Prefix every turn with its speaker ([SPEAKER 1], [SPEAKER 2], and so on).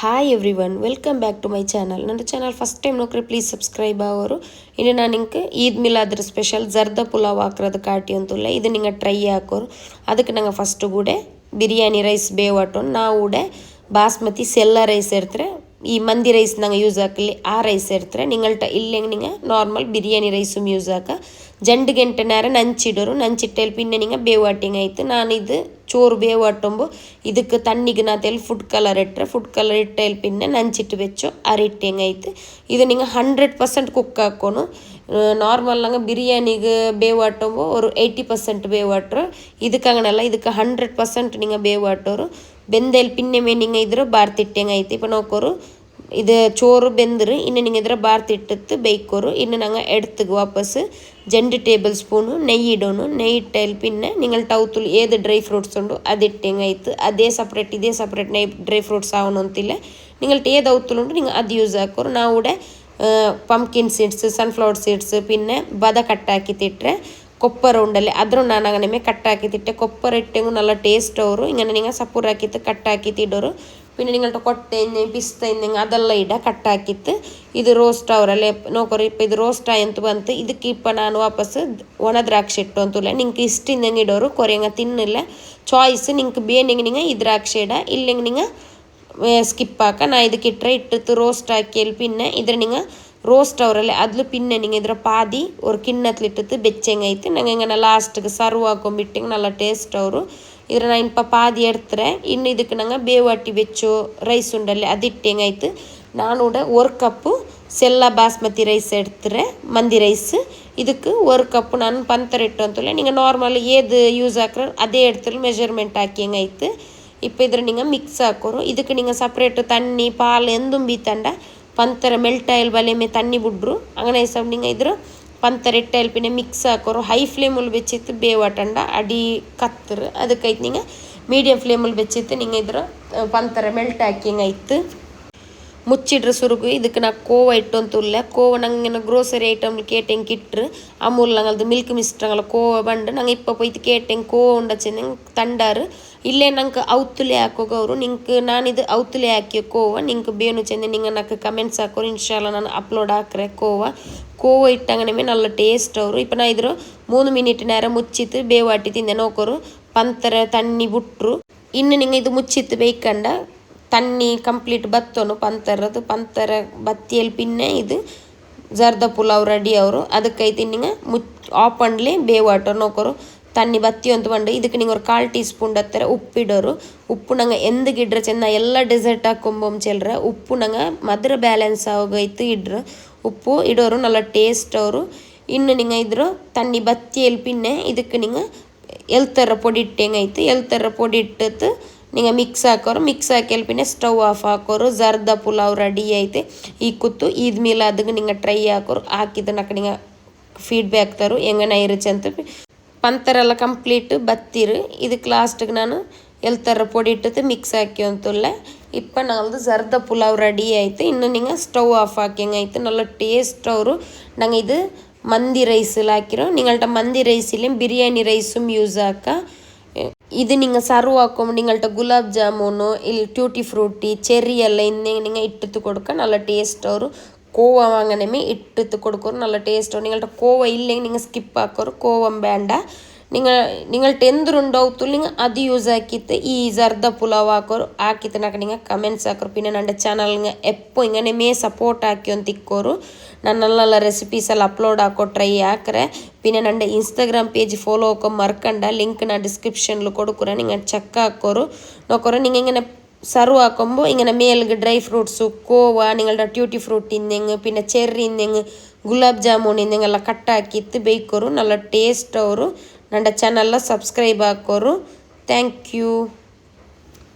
[SPEAKER 1] Hi everyone welcome back to my channel ನನ್ನ channel first time ನೋಕ್ರೆ please subscribe ಅವರು ಇನ್ನು ನಾನು ನಿಂಗೆ ಈದ್ ಮಿಲಾದ್ರ ಸ್ಪೆಷಲ್ ಜರ್ದ ಪುಲಾವ್ ಹಾಕ್ರದ ಕಾಟಿ ಅಂತೂಲ್ಲ, ಇದು ನಿಂಗೆ ಟ್ರೈ ಹಾಕೋರು. ಅದಕ್ಕೆ ನಂಗೆ ಫಸ್ಟ್ ಕೂಡ ಬಿರಿಯಾನಿ ರೈಸ್ ಬೇವಾಟು ನಾವು ಕೂಡ ಬಾಸ್ಮತಿ ಸೆಲ್ಲ ರೈಸ್ ಇರ್ತಾರೆ, ಈ ಮಂದಿ ರೈಸ್ ನಂಗೆ ಯೂಸ್ ಹಾಕಲಿ, ಆ ರೈಸ್ ಇರ್ತಾರೆ, ನಿಂಗಳ್ಟ ಇಲ್ಲಂಗೆ ನಿಂಗೆ ನಾರ್ಮಲ್ ಬಿರಿಯಾನಿ ರೈಸು ಯೂಸ್ ಹಾಕ. ಜಂಡು ಗಂಟೆ ನೇರ ನಂಚಿಡೋರು ನಂಚಿಟ್ಟಲ್ಲಿ ಪಿನ್ನೆ ನಿಂಗೆ ಬೇವಾಟಿಂಗ್ ಆಯ್ತು ನಾನು ಇದು ಚೋರು ಬೇವಾಟೊಂಬು ಇದಕ್ಕೆ ತಣ್ಣಿಗೆ ನಾತೆಲ್ಲಿ ಫುಡ್ ಕಲರ್ ಇಟ್ಟರೆ ಫುಡ್ ಕಲರ್ ಇಟ್ಟಲ್ಲಿ ಪಿನ್ನೆ ನಂಚಿಟ್ಟು ಬೆಚ್ಚು ಅರಿಟ್ಟಿಂಗ್ ಆಯ್ತು ಇದು ನಿಂಗೆ ಹಂಡ್ರೆಡ್ ಪರ್ಸೆಂಟ್ ಕುಕ್ ಹಾಕೋನು நார்மல் நாங்கள் பிரியாணிக்கு பேவாட்டோமோ ஒரு எயிட்டி பர்சன்ட் பேவாட்டுரு இதுக்காக நல்லா இதுக்கு ஹண்ட்ரட் பர்சன்ட் நீங்கள் பேவாட்டோரு பெந்தேல் பின்னமே நீங்கள் இதில் பார்த்திட்டேங்க ஐத்து இப்போ நோக்கொரு ಇದು ಚೋರು ಬೆಂದ್ರೆ, ಇನ್ನು ನಿಂಗೆ ಇದ್ರೆ ಬಾರ್ತಿ ಇಟ್ಟದ್ದು ಬೇಯ್ಕೋರು. ಇನ್ನು ನಂಗೆ ಎಡ್ತಗೆ ವಾಪಸ್ ಜಂಡು ಟೇಬಲ್ ಸ್ಪೂನು, ನೆಯ್ ಇಡೋನು. ನೆಯ್ ಇಟ್ಟಲ್ಲಿ ಪಿನ್ನ ನಿಂಗೆ ಟೌತು ಏದು ಡ್ರೈ ಫ್ರೂಟ್ಸ್ ಉಂಡು, ಅದು ಇಟ್ಟು ಅದೇ ಸಪ್ರೇಟ್, ಇದೇ ಸಪ್ರೇಟ್ ನೈ ಡ್ರೈ ಫ್ರೂಟ್ಸ್ ಆವನು ಅಂತಿಲ್ಲ. ನಿಂಗೆ ಏ ದೌತು ಉಂಟು ನಿಂಗೆ ಅದು ಯೂಸ್ ಹಾಕೋರು. ನಾವು ಕೂಡ ಪಂಪ್ಕಿನ್ ಸೀಡ್ಸ್, ಸನ್ಫ್ಲವರ್ ಸೀಡ್ಸ್, ಪಿನ್ನೆ ಬದ ಕಟ್ ಹಾಕಿ ತಿಟ್ಟರೆ ಕೊಪ್ಪರ ಉಂಡಲ್ಲಿ. ಅದ್ರ ನಾನು ಕಟ್ಟಾಕಿ ತಿಟ್ಟೆ. ಕೊಪ್ಪರ ಇಟ್ಟೆಂಗು ನಲ್ಲ ಟೇಸ್ಟ್ ಅವರು. ಹಿಂಗೆ ನಿಂಗೆ ಸಪೂರ್ ಹಾಕಿತ್ತು ಆಕಿ ತಿಡೋರು. പിന്നെ നിങ്ങളുടെ ಕೊಟ್ಟೆಣ್ಣೆ ಬಿಸ್ತೆಣ್ಣೆ ಅದೆಲ್ಲ ಇಡ ಕಟ್ಟಾಕಿತ್ತು ಇದು ರೋಸ್ಟ್ ಅವರಲ್ಲೇ ನೋಕೋರಿ ಇಪ್ಪ ಇದು ರೋಸ್ಟ್ ಆಯಂತು ಬಂತು ಇದಕ್ಕೆ ಇಪ್ಪ ನಾನು ವಾಪಸ್ ಒಣ ದ್ರಾಕ್ಷಿ ಇಟ್ಟು ಅಂತಲ್ಲ ನಿಂಗೆ ಇಷ್ಟಿಂದಂಗೆ ಇಡೋರು ಕೊರೆಯಂಗ ತಿನ್ನಲ್ಲ ಚಾಯ್ಸ್ ನಿಂಗೆ ಬೇನಿಂಗೆ ನಿಂಗೆ ಈ ದ್ರಾಕ್ಷಿ ಇಡ ಇಲ್ಲಿಂಗೆ ನಿಂಗೆ സ്കിപ്പ് ആക്കാം ഞാൻ ഇത് കിട്ടറ ഇട്ടിട്ട് റോസ്റ്റ് ആക്കിയാൽ പിന്നെ ഇതിൽ നിങ്ങൾ റോസ്റ്റ് ആവറല്ലേ അതിൽ പിന്നെ നിങ്ങൾ ഇതിൽ പാതി ഒരു കിണ്ണത്തിലിട്ടിട്ട് വെച്ചെങ്ങായിട്ട് ഞങ്ങൾ ഇങ്ങനെ ലാസ്റ്റിക്ക് സർവ് ആക്കുമ്പോൾ ഇട്ടിങ്ങനെ നല്ല ടേസ്റ്റ് ആവും ಇದ್ರ ನಾನು ಇನ್ಪ ಪಾದಿ ಎಡ್ತರೆ ಇನ್ನು ಇದಕ್ಕೆ ನಂಗೆ ಬೇವಾಟಿ ಬೆಚ್ಚು ರೈಸ್ ಉಂಡಲ್ಲಿ ಅದಿಟ್ಟು ಹೆಂಗಾಯ್ತು ನಾನು ಕೂಡ ஒரு கப்பு செல்லா பாஸ்மதி ரைஸ் எடுத்துறேன். மந்தி ரைஸ் இதுக்கு ஒரு கப்பு நான் பந்தர் இட்டு வந்துள்ள நீங்கள் நார்மல் ஏது யூஸ் ஆக்குற அதே இடத்துல மெஷர்மெண்ட் ஆக்கிங்க. ஐத்து இப்போ இதில் நீங்கள் மிக்ஸ் ஆக்குறோம். இதுக்கு நீங்கள் செப்பரேட்டு தண்ணி பால் எந்தும் பீத்தாண்டா பந்தர மெல்ட் ஆயில் வலையுமே தண்ணி விட்ரு அங்கே நீங்கள் இதில் ಪಂತರಿಟ್ಟಲ್ಲಿ ಪಿನ್ನೆ ಮಿಕ್ಸ್ ಹಾಕೋರು ಹೈ ಫ್ಲೇಮಲ್ಲಿ ಬೆಚ್ಚಿತ್ತು ಬೇವಾಟಂಡ ಅಡಿ ಕತ್ತರು ಅದಕ್ಕೈತೆ ನಿಂಗೆ ಮೀಡಿಯಂ ಫ್ಲೇಮಲ್ಲಿ ಬೆಚ್ಚಿತ್ತು ನಿಂಗೆ ಇದ್ರ ಪಂತರ ಮೆಲ್ಟ್ ಹಾಕಿಂಗ್ ಆಯ್ತು ಮುಚ್ಚಿಟ್ರೆ ಸುರುಗು ಇದಕ್ಕೆ ನಾ ಕೋವ ಇಟ್ಟೊಂದು ತುಲ್ಲೆ ಕೋವ ನಂಗೆ ಗ್ರೋಸರಿ ಐಟಮ್ಲು ಕೇಟೆಂಗೆ ಕಿಟ್ರು ಅಮೂಲ್ ನಂಗಲ್ದು ಮಿಲ್ಕ್ ಮಿಸ್ಟ್ರಂಗಲ್ಲ ಕೋವ ಬಂಡು ನಂಗೆ ಇಪ್ಪ ಪೊಯ್ತು ಕೇಟೆಂಗೆ ಕೋವ ಉಂಡಚೆ ನಂಗೆ ತಂಡಾರು ಇಲ್ಲೇ ನಂಗೆ ಔತುಲೆ ಹಾಕೋಗ ಅವರು ನಿಂಗೆ ನಾನಿದು ಔತುಲೆ ಹಾಕಿ ಕೋವ ನಿಂಗೆ ಬೇನು ಚೆಂದ ನಿಂಗೆ ನಂಗೆ ಕಮೆಂಟ್ಸ್ ಹಾಕೋರು ಇನ್ಶಾಲ್ಲ ನಾನು ಅಪ್ಲೋಡ್ ಹಾಕ್ರೆ கோவா கோவா இட்டாங்கனமே நல்ல டேஸ்ட் வரும் இப்போ நான் இதில் மூணு மினிட் நேரம் முச்சித்து பேவாட்டி இந்த நோக்கரும் பந்தரை தண்ணி விட்டுரு இன்னும் நீங்கள் இது முச்சித்து வைக்கண்டா ತಣ್ಣಿ ಕಂಪ್ಲೀಟ್ ಬತ್ತೋನು ಪಂತರದು ಪಂತರ ಬತ್ತಿಯಲ್ಲಿ ಪಿನ್ನೆ ಇದು ಜರ್ದ ಪುಲಾವ್ ರೆಡಿ ಅವರು ಅದಕ್ಕೈತಿ ನಿಂಗೆ ಮುಚ್ ಆಫ್ ಅಂಡ್ಲಿ ಬೇ ವಾಟರ್ ನೋಕೋರು ತಣ್ಣಿ ಬತ್ತಿ ಅಂತ ಬಂಡು ಇದಕ್ಕೆ ನಿಂಗೆ ಒಂದು ಕಾಲು ಟೀ ಸ್ಪೂನ್ ಹತ್ತರ ಉಪ್ಪಿಡೋರು ಉಪ್ಪು ನಂಗೆ ಎಂದಕ್ಕೆ ಇಡ್ರೆ ಚೆನ್ನ ಎಲ್ಲ ಡೆಸರ್ಟ್ ಹಾಕೊಂಬೊಮ್ ಚೆಲ್ರ ಉಪ್ಪು ನಂಗೆ ಮದ್ರ ಬ್ಯಾಲೆನ್ಸ್ ಆಗೋಯ್ತು ಇಡ್ರು ಉಪ್ಪು ಇಡೋರು ನಲ್ಲ ಟೇಸ್ಟ್ ಅವರು ಇನ್ನು ನಿಂಗೆ ಇದ್ರು ತಣ್ಣಿ ಬತ್ತಿ ಎಲ್ಪಿನ್ನೆ ಇದಕ್ಕೆ ನಿಂಗೆ ಎಲ್ತರ ಪೊಡಿ ಇಟ್ಟೆಂಗೈತು ಎಲ್ತರ ಪೊಡಿ ಇಟ್ಟತ್ತು நீங்கள் ಮಿಕ್ಸ್ ಹಾಕೋರು ಮಿಕ್ಸ್ ಹಾಕಿಲ್ಪಿನೇ ಸ್ಟವ್ ಆಫ್ ಹಾಕೋರು, ಜರ್ದ ಪುಲಾವ್ ರೆಡಿ ಐತೆ. ಈ ಕುತ್ತು, ಈದ್ ಮೇಲೆ ಅದಕ್ಕೆ ನಿಂಗೆ ಟ್ರೈ ಹಾಕೋರು, ಹಾಕಿದ್ದನ್ನು ನಿಂಗೆ ಫೀಡ್ಬ್ಯಾಕ್ ತರು. ಹೆಂಗನ ಇರುತ್ತೆ ಅಂತ ಪಂತರೆಲ್ಲ ಕಂಪ್ಲೀಟ್ ಬತ್ತಿರು. ಇದಕ್ಕೆ ಲಾಸ್ಟಿಗೆ ನಾನು ಎಲ್ಲಿ ಪೊಡಿ ಇಟ್ಟದ್ದು ಮಿಕ್ಸ್ ಹಾಕಿ ಅಂತಲ್ಲ. ಇಪ್ಪ ನಾಲ್ದು ಜರ್ದ ಪುಲಾವ್ ರೆಡಿ ಆಯಿತು ಇನ್ನು ನಿಂಗೆ ಸ್ಟವ್ ಆಫ್ ಹಾಕಿ ಆಯಿತು ನಲ್ಲ ಟೇಸ್ಟ್ ಅವರು. ನಂಗೆ ಇದು ಮಂದಿ ರೈಸಲ್ಲಿ ಹಾಕಿರೋ. ನಿಂಗಳ್ಟ ಮಂದಿ ರೈಸಿಲ್ಲ ಬಿರಿಯಾನಿ ರೈಸು ಯೂಸ್ ಹಾಕ. இது நீங்கள் ಸರ್ವ್ ಹಾಕೊಂಡು ನಿಂಗಳ್ಟ ಗುಲಾಬ್ ಜಾಮೂನು ಇಲ್ಲಿ ಟ್ಯೂಟಿ ಫ್ರೂಟಿ ಚೆರ್ರಿ ಎಲ್ಲ நீங்கள் இட்டுத்து கொடுக்க நல்லா டேஸ்ட்டாக வரும் கோவம் வாங்கினமே இட்டுத்து கொடுக்கணும் நல்லா டேஸ்ட் வரும் நீங்கள்ட்ட கோவா இல்லைங்க நீங்கள் ஸ்கிப் ஆக்கோரும் கோவம் வேண்டாம். നിങ്ങൾ നിങ്ങൾ ಎಂದ್ರುಂಡೋಗ್ತುಲ್ಲಿಂಗ ಅದು ಯೂಸ್ ಆಕಿತ್ತು ಈ ಜರ್ದ ಪುಲಾವ್ ಹಾಕೋರು ಹಾಕಿತ್ತನಾಕ ನಿಂಗೆ ಕಮೆಂಟ್ಸ್ ಹಾಕೋರು ಪಿನ್ನ ನನ್ನ ಚಾನಲ್ಗೆ ಎಪ್ಪೋ ಹಿಂಗನೆ ಮೇ ಸಪೋರ್ಟ್ ಹಾಕಿ ಅಂತ ಇಕ್ಕೋರು ನಾನು ನಲ್ಲ ರೆಸಿಪೀಸಲ್ಲಿ ಅಪ್ಲೋಡ್ ಹಾಕೋ ಟ್ರೈ ಹಾಕ್ರೆ പിന്നെ നണ്ട ഇൻസ്റ്റാഗ്രാം പേജ് ഫോളോ ഒക്കെ മറക്കണ്ട ലിങ്ക് ഞാൻ ഡിസ്ക്രിപ്ഷനിൽ കൊടുക്കുറേ നിങ്ങൾ ചെക്ക് ആക്കോറു നോക്കോറേ നിങ്ങൾ ഇങ്ങനെ സർവ് ആക്കുമ്പോൾ ഇങ്ങനെ മേലുക്ക് ഡ്രൈ ഫ്രൂട്ട്സ് കോവ നിങ്ങളുടെ ട്യൂട്ടി ഫ്രൂട്ട് ഇന്നെങ്ങ് പിന്നെ ചെറി ഇന്നെങ്ങ് ഗുലാബ് ജാമുൻ ഇന്നെങ്ങെല്ലാം കട്ടാക്കിയിട്ട് ബേക്കോറും നല്ല ടേസ്റ്റ് ആവും ನನ್ನ ಚಾನಲ್ನ ಸಬ್ಸ್ಕ್ರೈಬ್ ಹಾಕೋರು ಥ್ಯಾಂಕ್ ಯು